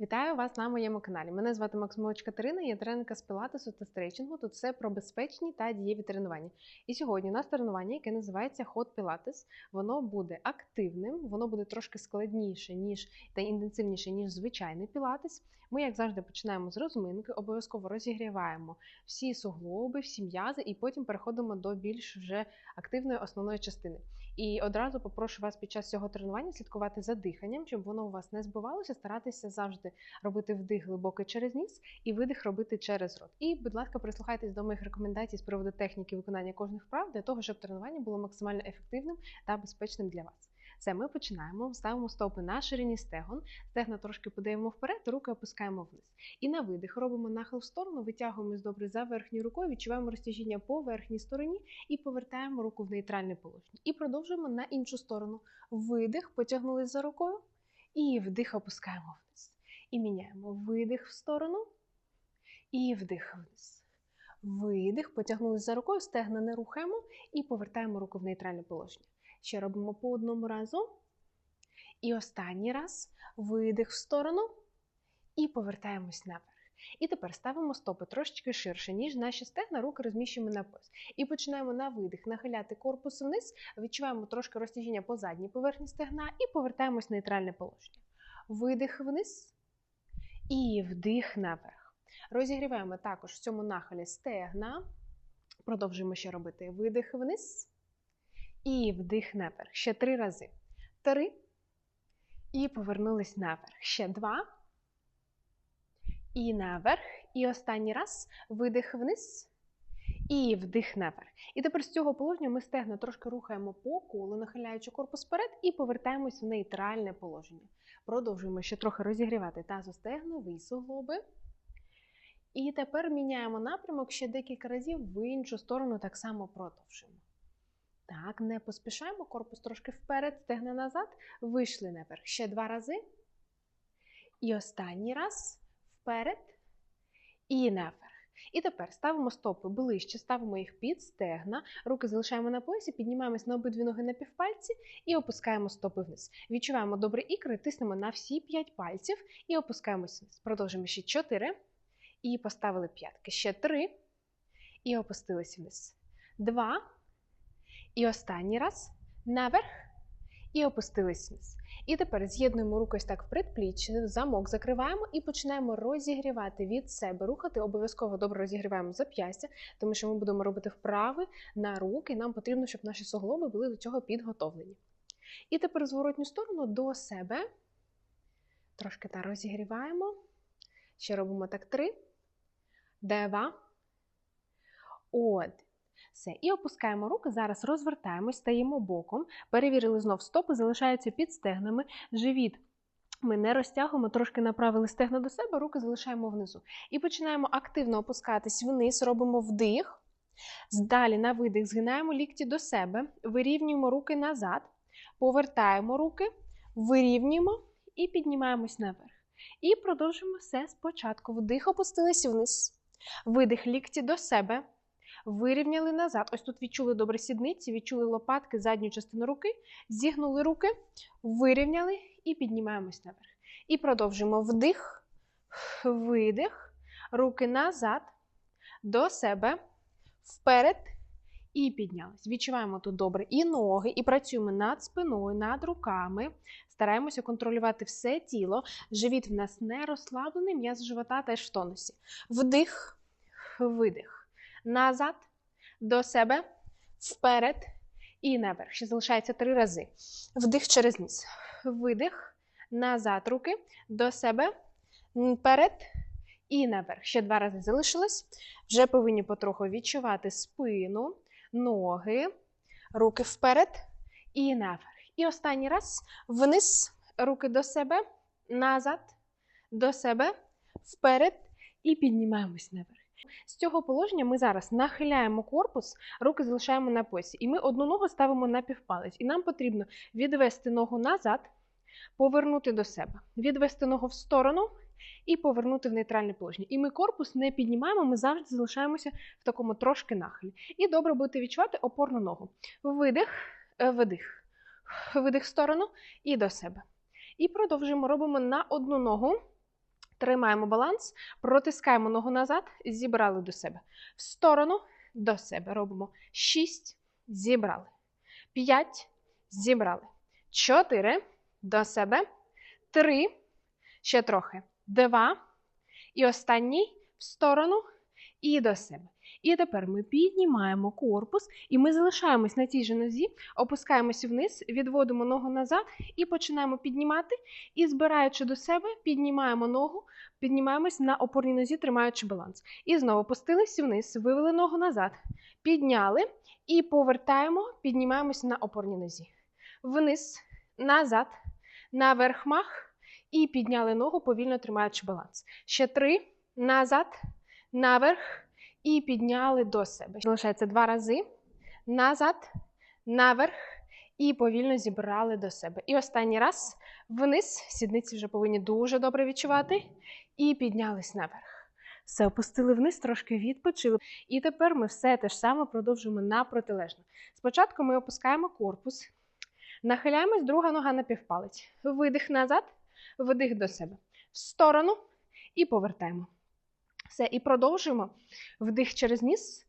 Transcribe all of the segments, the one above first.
Вітаю вас на моєму каналі. Мене звати Максимович Катерина, я тренерка з пілатесу та стрейчингу. Тут все про безпечні та дієві тренування. І сьогодні у нас тренування, яке називається Hot Pilates. Воно буде активним, воно буде трошки складніше ніж та інтенсивніше, ніж звичайний пілатес. Ми, як завжди, починаємо з розминки, обов'язково розігріваємо всі суглоби, всі м'язи, і потім переходимо до більш вже активної основної частини. І одразу попрошу вас під час цього тренування слідкувати за диханням, щоб воно у вас не збивалося, старатися завжди робити вдих глибокий через ніс і видих робити через рот. І, будь ласка, прислухайтесь до моїх рекомендацій з приводу техніки виконання кожних вправ для того, щоб тренування було максимально ефективним та безпечним для вас. Все, ми починаємо. Ставимо стопи на ширині стегон, стегна трошки подаємо вперед, руки опускаємо вниз. І на видих робимо нахил в сторону, витягуємось добре за верхньою рукою, відчуваємо розтяжіння по верхній стороні і повертаємо руку в нейтральне положення. І продовжуємо на іншу сторону. Видих, потягнулись за рукою, і вдих опускаємо вниз. І міняємо видих в сторону, і вдих вниз. Видих, потягнулись за рукою, стегна не рухаємо і повертаємо руку в нейтральне положення. Ще робимо по одному разу. І останній раз видих в сторону і повертаємось наверх. І тепер ставимо стопи трошечки ширше, ніж наші стегна, руки розміщуємо на пояс. І починаємо на видих нахиляти корпус вниз, відчуваємо трошки розтяжіння по задній поверхні стегна і повертаємось в нейтральне положення. Видих вниз і вдих наверх. Розігріваємо також в цьому нахилі стегна. Продовжуємо ще робити видих вниз. І вдих наверх. Ще три рази. Три. І повернулись наверх. Ще два. І наверх. І останній раз видих вниз. І вдих наверх. І тепер з цього положення ми стегна трошки рухаємо по колу, нахиляючи корпус вперед, і повертаємось в нейтральне положення. Продовжуємо ще трохи розігрівати тазостегнові суглоби. І тепер міняємо напрямок ще декілька разів в іншу сторону, так само продовжуємо. Так, не поспішаємо, корпус трошки вперед, стегна назад, вийшли наверх. Ще два рази. І останній раз вперед і наверх. І тепер ставимо стопи ближче, ставимо їх під стегна, руки залишаємо на поясі, піднімаємось на обидві ноги на півпальці і опускаємо стопи вниз. Відчуваємо добре ікри, тиснемо на всі 5 пальців і опускаємось вниз. Продовжуємо ще 4. І поставили п'ятки. Ще 3. І опустились вниз. 2. І останній раз наверх і опустились вниз. І тепер з'єднуємо руку ось так в предпліччя, замок закриваємо і починаємо розігрівати від себе. Рухати обов'язково добре розігріваємо зап'ястя, тому що ми будемо робити вправи на руки. Нам потрібно, щоб наші суглоби були до цього підготовлені. І тепер зворотню сторону до себе. Трошки та розігріваємо. Ще робимо так три. Два. Один. Все. І опускаємо руки. Зараз розвертаємось, стаємо боком. Перевірили знов стопи, залишаються під стегнами. Живіт. Ми не розтягуємо, трошки направили стегна до себе, руки залишаємо внизу. І починаємо активно опускатись вниз, робимо вдих. Далі на видих згинаємо лікті до себе, вирівнюємо руки назад, повертаємо руки, вирівнюємо і піднімаємось наверх. І продовжуємо все спочатку. Вдих, опустились вниз. Видих лікті до себе. Вирівняли назад. Ось тут відчули добре сідниці, відчули лопатки, задню частину руки, зігнули руки, вирівняли і піднімаємось наверх. І продовжуємо вдих, видих, руки назад, до себе, вперед і піднялись. Відчуваємо тут добре і ноги, і працюємо над спиною, над руками. Стараємося контролювати все тіло. Живіт в нас не розслаблений, м'яз живота теж в тонусі. Вдих, видих назад, до себе, вперед і наверх. Ще залишається три рази. Вдих через ніс. Видих, назад руки, до себе, вперед і наверх. Ще два рази залишилось. Вже повинні потроху відчувати спину, ноги, руки вперед і наверх. І останній раз вниз, руки до себе, назад, до себе, вперед і піднімаємось наверх. З цього положення ми зараз нахиляємо корпус, руки залишаємо на поясі. І ми одну ногу ставимо на півпалець. І нам потрібно відвести ногу назад, повернути до себе, відвести ногу в сторону і повернути в нейтральне положення. І ми корпус не піднімаємо, ми завжди залишаємося в такому трошки нахилі. І добре будете відчувати опорну ногу. Видих, е, видих, видих в сторону і до себе. І продовжуємо робимо на одну ногу. Тримаємо баланс, протискаємо ногу назад, зібрали до себе. В сторону до себе. Робимо 6, зібрали. 5, зібрали. 4, до себе. 3, ще трохи. 2. І останній в сторону і до себе. І тепер ми піднімаємо корпус, і ми залишаємось на тій же нозі, опускаємося вниз, відводимо ногу назад і починаємо піднімати. І збираючи до себе, піднімаємо ногу, піднімаємось на опорній нозі, тримаючи баланс. І знову опустилися вниз, вивели ногу назад, підняли і повертаємо, піднімаємось на опорній нозі. Вниз, назад, наверх мах. І підняли ногу, повільно тримаючи баланс. Ще три, назад, наверх. І підняли до себе. Залишається два рази. Назад, наверх. І повільно зібрали до себе. І останній раз вниз. Сідниці вже повинні дуже добре відчувати. І піднялись наверх. Все, опустили вниз, трошки відпочили. І тепер ми все те ж саме продовжуємо на протилежно. Спочатку ми опускаємо корпус, нахиляємось, друга нога на півпалець. Видих назад, видих до себе. В сторону і повертаємо. Все, і продовжуємо. Вдих через ніс,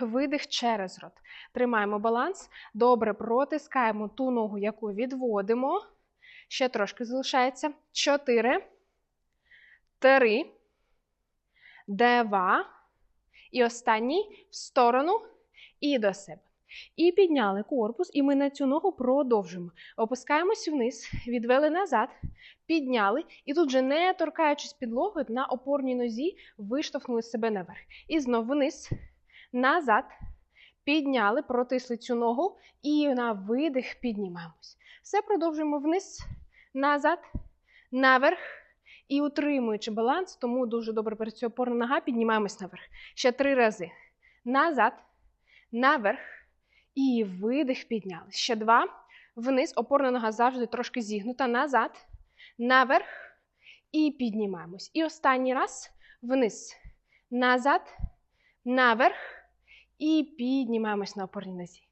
видих через рот. Тримаємо баланс. Добре, протискаємо ту ногу, яку відводимо. Ще трошки залишається. Чотири. Три. Два. І останній в сторону і до себе. І підняли корпус, і ми на цю ногу продовжуємо. Опускаємось вниз, відвели назад, підняли, і тут, вже не торкаючись підлоги, на опорній нозі виштовхнули себе наверх. І знову вниз, назад, підняли, протисли цю ногу, і на видих піднімаємось. Все продовжуємо вниз, назад, наверх. І утримуючи баланс, тому дуже добре працює опорна нога, піднімаємось наверх. Ще три рази. Назад, наверх. І видих підняли. Ще два. Вниз. Опорна нога завжди трошки зігнута. Назад. Наверх. І піднімаємось. І останній раз. Вниз. Назад. Наверх. І піднімаємось на опорній нозі.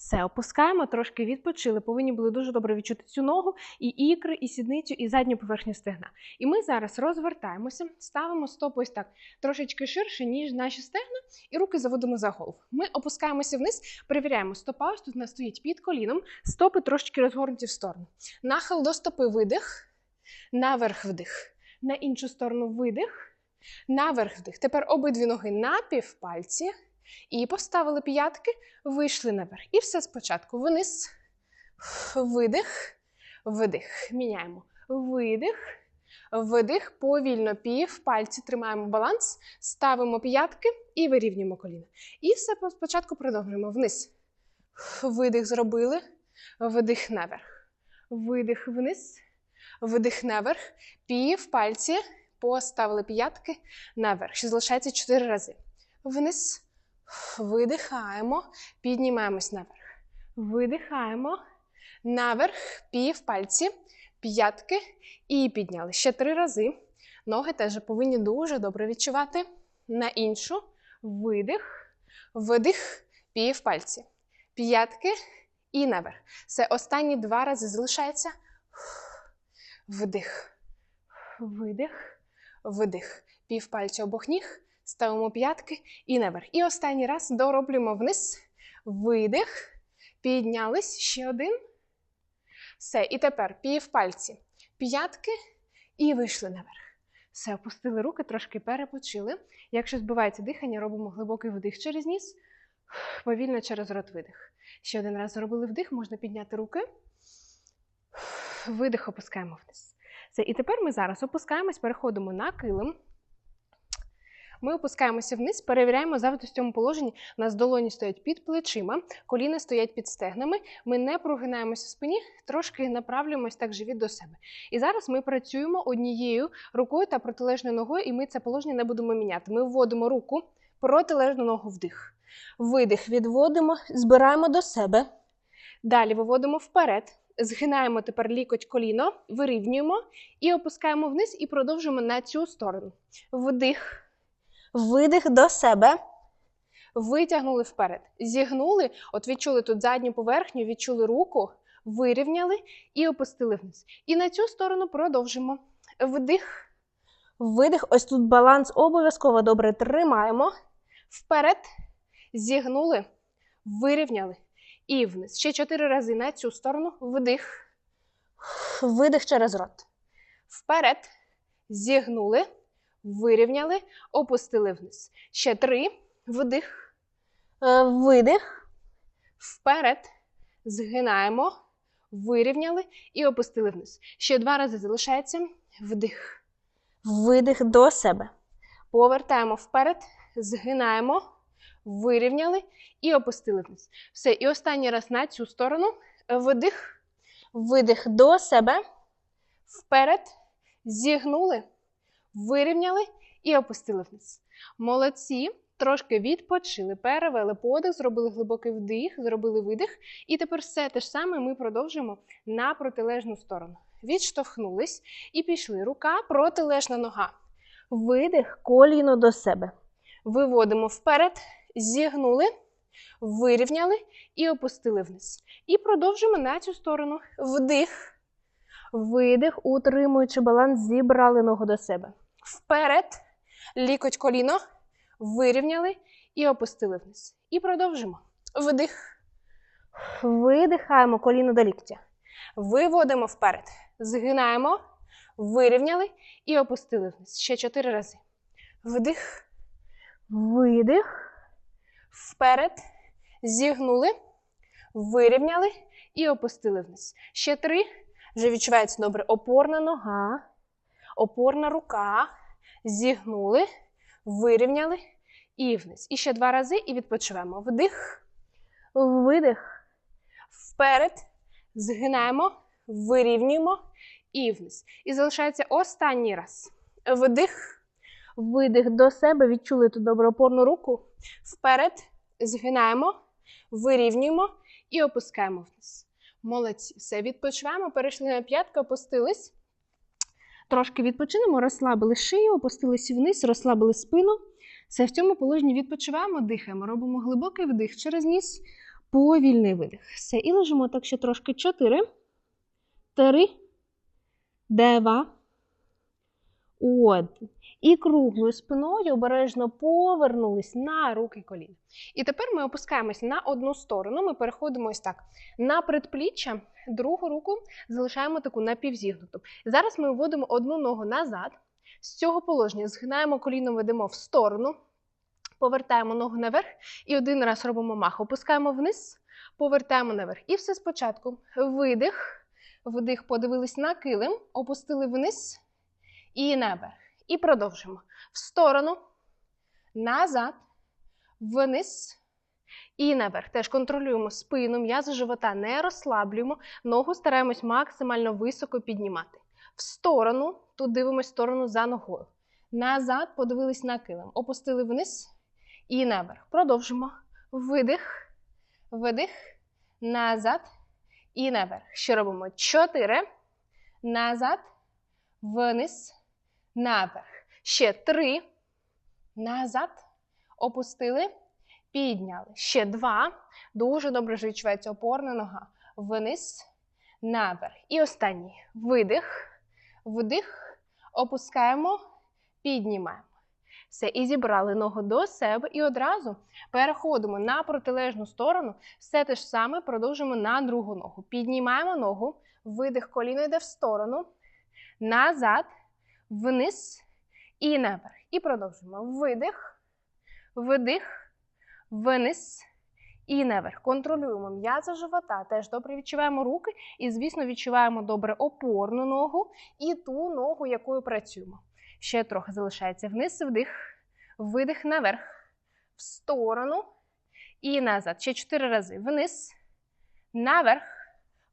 Все, опускаємо, трошки відпочили. Повинні були дуже добре відчути цю ногу, і ікри, і сідницю, і задню поверхню стегна. І ми зараз розвертаємося, ставимо стопу ось так трошечки ширше, ніж наші стегна, і руки заводимо за голову. Ми опускаємося вниз, перевіряємо стопа. Ось тут нас стоїть під коліном, стопи трошечки розгорнуті в сторону. Нахил до стопи видих, наверх вдих. На іншу сторону видих, наверх вдих. Тепер обидві ноги на півпальці. І поставили п'ятки, вийшли наверх. І все спочатку. Вниз, видих, видих. Міняємо. Видих, видих, повільно пів, пальці тримаємо баланс, ставимо п'ятки і вирівнюємо коліна. І все спочатку продовжуємо. Вниз. Видих зробили, видих наверх. Видих вниз, видих наверх. Пів пальці. Поставили п'ятки наверх. Ще залишається чотири рази. Вниз. Видихаємо, піднімаємось наверх. Видихаємо. Наверх, пів пальці, п'ятки і підняли. Ще три рази. Ноги теж повинні дуже добре відчувати. На іншу. Видих, видих, пів пальці. П'ятки і наверх. Це останні два рази залишається. Вдих. Видих, видих. Пів пальця обох ніг. Ставимо п'ятки і наверх. І останній раз дороблюємо вниз. Видих. Піднялись. Ще один. Все. І тепер півпальці. П'ятки і вийшли наверх. Все, опустили руки, трошки перепочили. Якщо збивається дихання, робимо глибокий вдих через ніс, повільно через рот видих. Ще один раз зробили вдих, можна підняти руки. Видих, опускаємо вниз. Все. І тепер ми зараз опускаємось, переходимо на килим. Ми опускаємося вниз, перевіряємо завжди в цьому положенні. У нас долоні стоять під плечима, коліна стоять під стегнами. Ми не прогинаємося в спині, трошки направлюємось так живіт до себе. І зараз ми працюємо однією рукою та протилежною ногою, і ми це положення не будемо міняти. Ми вводимо руку, протилежну ногу вдих. Видих, відводимо, збираємо до себе. Далі виводимо вперед. Згинаємо тепер лікоть коліно, вирівнюємо і опускаємо вниз і продовжуємо на цю сторону. Вдих. Видих до себе. Витягнули вперед. Зігнули, от відчули тут задню поверхню, відчули руку, вирівняли і опустили вниз. І на цю сторону продовжимо. Вдих, Видих. Ось тут баланс обов'язково добре тримаємо. Вперед. Зігнули, вирівняли. І вниз. Ще чотири рази на цю сторону. Вдих. Видих через рот. Вперед. Зігнули, вирівняли, опустили вниз. Ще три. Вдих. Е, Видих. Вперед. Згинаємо, вирівняли і опустили вниз. Ще два рази залишається. Вдих. Видих до себе. Повертаємо вперед, згинаємо, вирівняли і опустили вниз. Все. І останній раз на цю сторону. Вдих. Видих до себе. Вперед. Зігнули, вирівняли і опустили вниз. Молодці. Трошки відпочили, перевели подих, зробили глибокий вдих, зробили видих. І тепер все те ж саме ми продовжуємо на протилежну сторону. Відштовхнулись і пішли. Рука, протилежна нога. Видих. Коліно до себе. Виводимо вперед, зігнули, вирівняли і опустили вниз. І продовжимо на цю сторону. Вдих, Видих. Утримуючи баланс, зібрали ногу до себе. вперед, лікоть коліно, вирівняли і опустили вниз. І продовжимо. Вдих, Видихаємо коліно до ліктя. виводимо вперед, згинаємо, вирівняли і опустили вниз. Ще чотири рази. Вдих, Видих. вперед, зігнули, вирівняли і опустили вниз. Ще три. Вже відчувається добре. Опорна нога, опорна рука. Зігнули, вирівняли і вниз. І ще два рази і відпочиваємо. Вдих, Видих. вперед, згинаємо, вирівнюємо і вниз. І залишається останній раз. Вдих, Видих до себе. Відчули тут добре опорну руку. вперед, згинаємо, вирівнюємо і опускаємо вниз. Молодці. Все, відпочиваємо, перейшли на п'ятки, опустились. Трошки відпочинемо, розслабили шию, опустились вниз, розслабили спину. Все, в цьому положенні відпочиваємо, дихаємо, робимо глибокий вдих через ніс, повільний видих. Все, і лежимо так ще трошки. Чотири, три, два, один. І круглою спиною обережно повернулись на руки коліна. І тепер ми опускаємось на одну сторону. Ми переходимо ось так на предпліччя, другу руку залишаємо таку напівзігнуту. Зараз ми вводимо одну ногу назад. З цього положення згинаємо коліно, ведемо в сторону, повертаємо ногу наверх і один раз робимо мах. Опускаємо вниз, повертаємо наверх. І все спочатку. Видих, вдих, подивились на килим, опустили вниз і наверх. І продовжимо. В сторону, назад, вниз і наверх. Теж контролюємо спину, м'язи живота не розслаблюємо, ногу стараємось максимально високо піднімати. В сторону, тут дивимось сторону за ногою. Назад подивились на килим. Опустили вниз і наверх. Продовжимо. Видих, видих, назад і наверх. Ще робимо 4. Назад, вниз, наверх. Ще 3. Назад. Опустили. Підняли. Ще два. Дуже добре відчувається опорна нога. Вниз, наверх. І останній. Видих, вдих, опускаємо, піднімаємо. Все, і зібрали ногу до себе. І одразу переходимо на протилежну сторону. Все те ж саме продовжуємо на другу ногу. Піднімаємо ногу, видих, коліно йде в сторону, назад, вниз і наверх. І продовжуємо. Видих, видих, вниз і наверх. Контролюємо м'язи живота. Теж добре відчуваємо руки і, звісно, відчуваємо добре опорну ногу і ту ногу, якою працюємо. Ще трохи залишається вниз, вдих, видих наверх, в сторону і назад. Ще чотири рази. Вниз, наверх,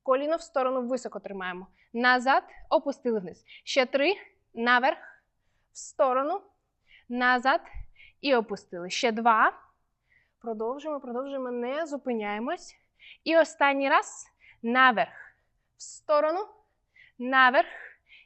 коліно в сторону високо тримаємо. Назад, опустили вниз. Ще три, наверх, в сторону, назад і опустили. Ще два. Продовжуємо, продовжуємо, не зупиняємось. І останній раз наверх, в сторону, наверх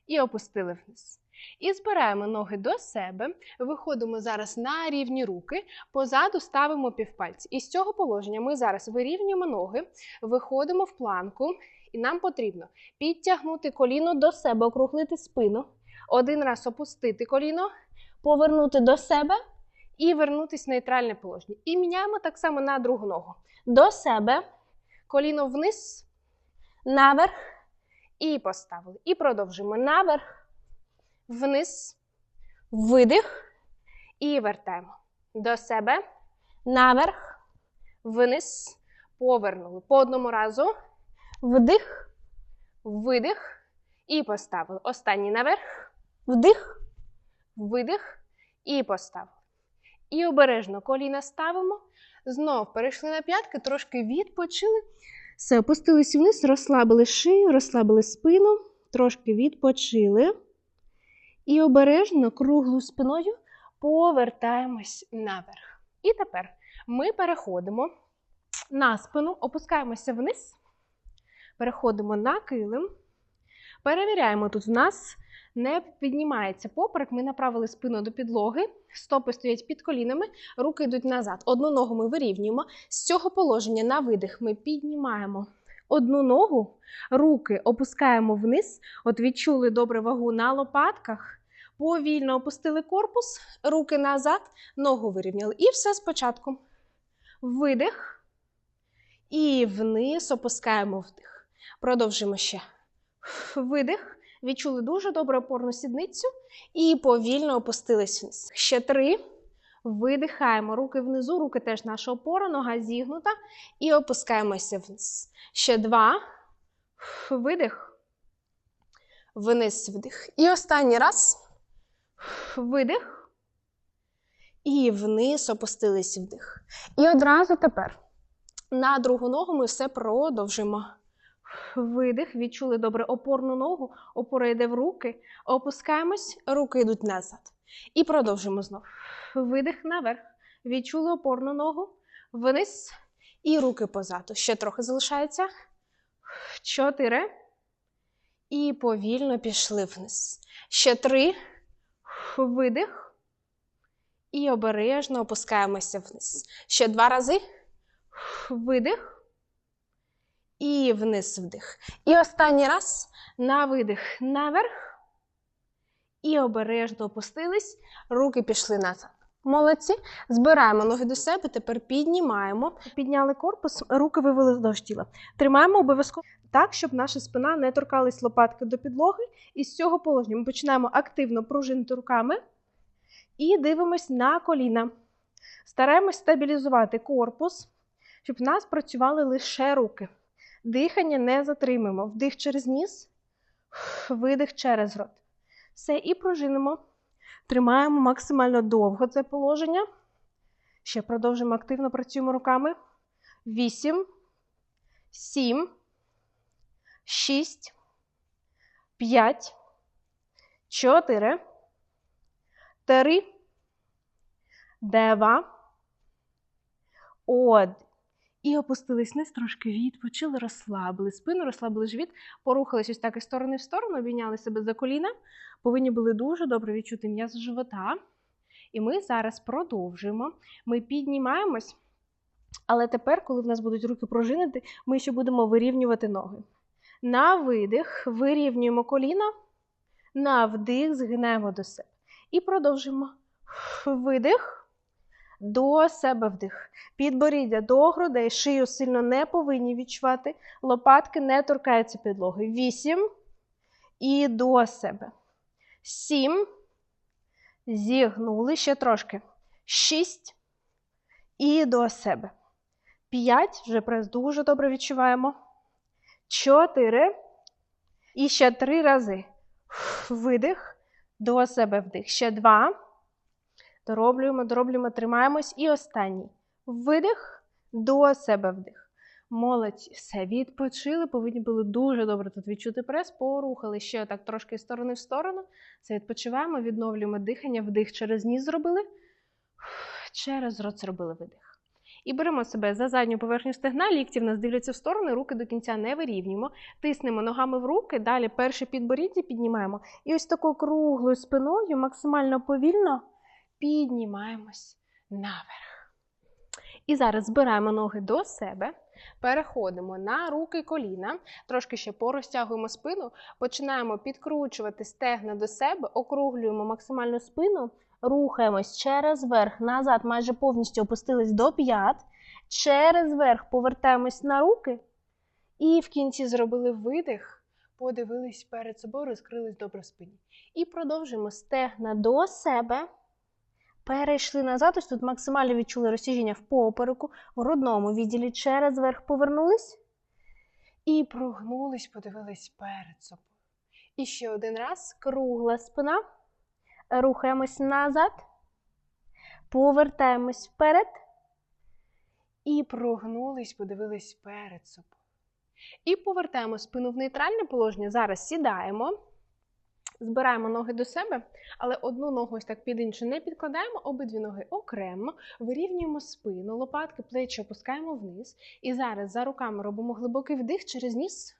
і опустили вниз. І збираємо ноги до себе, виходимо зараз на рівні руки, позаду ставимо півпальці. І з цього положення ми зараз вирівнюємо ноги, виходимо в планку, і нам потрібно підтягнути коліно до себе, округлити спину, Один раз опустити коліно Повернути до себе, і вернутися в нейтральне положення. І міняємо так само на другу ногу. до себе, Коліно вниз наверх, і поставили. І продовжуємо наверх, вниз видих, і вертаємо. До себе, наверх, вниз, повернули. По одному разу, вдих, видих і поставили. Останній наверх, вдих, видих і поставили. І обережно коліна ставимо. Знов перейшли на п'ятки, трошки відпочили. Все, опустились вниз, розслабили шию, розслабили спину, трошки відпочили. І обережно круглою спиною повертаємось наверх. І тепер ми переходимо на спину, опускаємося вниз, переходимо на килим. Перевіряємо, тут в нас не піднімається поперек. Ми направили спину до підлоги, стопи стоять під колінами, руки йдуть назад. Одну ногу ми вирівнюємо. З цього положення на видих ми піднімаємо одну ногу, руки опускаємо вниз. От відчули добре вагу на лопатках. Повільно опустили корпус, руки назад, ногу вирівняли. І все спочатку. Видих. І вниз опускаємо вдих. Продовжимо ще. Видих. Відчули дуже добре опорну сідницю і повільно опустились вниз. Ще три. Видихаємо. Руки внизу, руки теж наша опора, нога зігнута. І опускаємося вниз. Ще два. Видих. Вниз вдих. І останній раз. Видих. І вниз опустились вдих. І одразу тепер на другу ногу ми все продовжимо. Видих, відчули добре опорну ногу, опора йде в руки, опускаємось, руки йдуть назад. І продовжимо знов. Видих наверх. Відчули опорну ногу, вниз і руки позаду. Ще трохи залишається. Чотири. І повільно пішли вниз. Ще три. Видих. І обережно опускаємося вниз. Ще два рази. Видих. І вниз вдих. І останній раз на видих наверх. І обережно опустились, руки пішли назад. Молодці. Збираємо ноги до себе, тепер піднімаємо. Підняли корпус, руки вивели вздовж тіла. Тримаємо обов'язково так, щоб наша спина не торкалась лопатки до підлоги. І з цього положення ми починаємо активно пружинити руками і дивимось на коліна. Стараємось стабілізувати корпус, щоб в нас працювали лише руки. Дихання не затримуємо. Вдих через ніс, видих через рот. Все, і пружинимо. Тримаємо максимально довго це положення. Ще продовжуємо активно працюємо руками. Вісім, сім, шість, п'ять, чотири, три, два, один. І опустились вниз, трошки відпочили, розслабили спину, розслабили живіт, порухались ось так із сторони в сторону, обійняли себе за коліна. Повинні були дуже добре відчути м'яз живота. І ми зараз продовжуємо. Ми піднімаємось. Але тепер, коли в нас будуть руки пружинити, ми ще будемо вирівнювати ноги. На видих вирівнюємо коліна, на вдих згинаємо до себе. І продовжуємо. Видих. До себе вдих. Підборіддя до грудей, шию сильно не повинні відчувати. Лопатки не торкаються підлоги. Вісім. І до себе. Сім. Зігнули ще трошки. Шість. І до себе. П'ять. Вже прес дуже добре відчуваємо. Чотири. І ще три рази. Видих. До себе вдих. Ще два. Дороблюємо, дороблюємо, тримаємось. І останній. Видих, до себе вдих. Молодці. Все, відпочили, повинні були дуже добре тут відчути прес, порухали ще так трошки з сторони в сторону. Все, відпочиваємо, відновлюємо дихання, вдих через ніс зробили, через рот зробили видих. І беремо себе за задню поверхню стегна, лікті в нас дивляться в сторони, руки до кінця не вирівнюємо. Тиснемо ногами в руки, далі перше підборіддя піднімаємо. І ось такою круглою спиною, максимально повільно піднімаємось наверх. І зараз збираємо ноги до себе, переходимо на руки коліна, трошки ще порозтягуємо спину, починаємо підкручувати стегна до себе, Округлюємо максимально спину, рухаємось через верх, назад, майже повністю опустились до п'ят. Через верх повертаємось на руки. і в кінці зробили видих, подивились перед собою, розкрились добре спині. І продовжуємо стегна до себе. Перейшли назад, ось тут максимально відчули розтяжіння в попереку, в грудному відділі через верх повернулись. І прогнулись, подивились перед собою. І ще один раз. Кругла спина. Рухаємось назад. Повертаємось вперед. І прогнулись, подивились перед собою. І повертаємо спину в нейтральне положення. Зараз сідаємо, збираємо ноги до себе, але одну ногу ось так під іншу не підкладаємо, обидві ноги окремо, вирівнюємо спину, лопатки, плечі опускаємо вниз. І зараз за руками робимо глибокий вдих через ніс,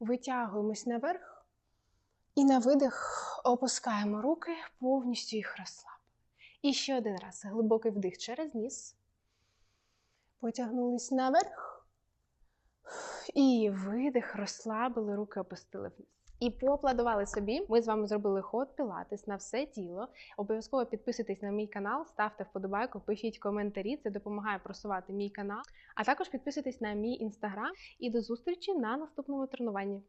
витягуємось наверх. І на видих опускаємо руки, повністю їх розслабимо. І ще один раз глибокий вдих через ніс. Потягнулись наверх. І видих, розслабили, руки опустили вниз. І поаплодували собі. Ми з вами зробили ход пілатес на все тіло. Обов'язково підписуйтесь на мій канал, ставте вподобайку, пишіть коментарі. Це допомагає просувати мій канал. А також підписуйтесь на мій інстаграм і до зустрічі на наступному тренуванні.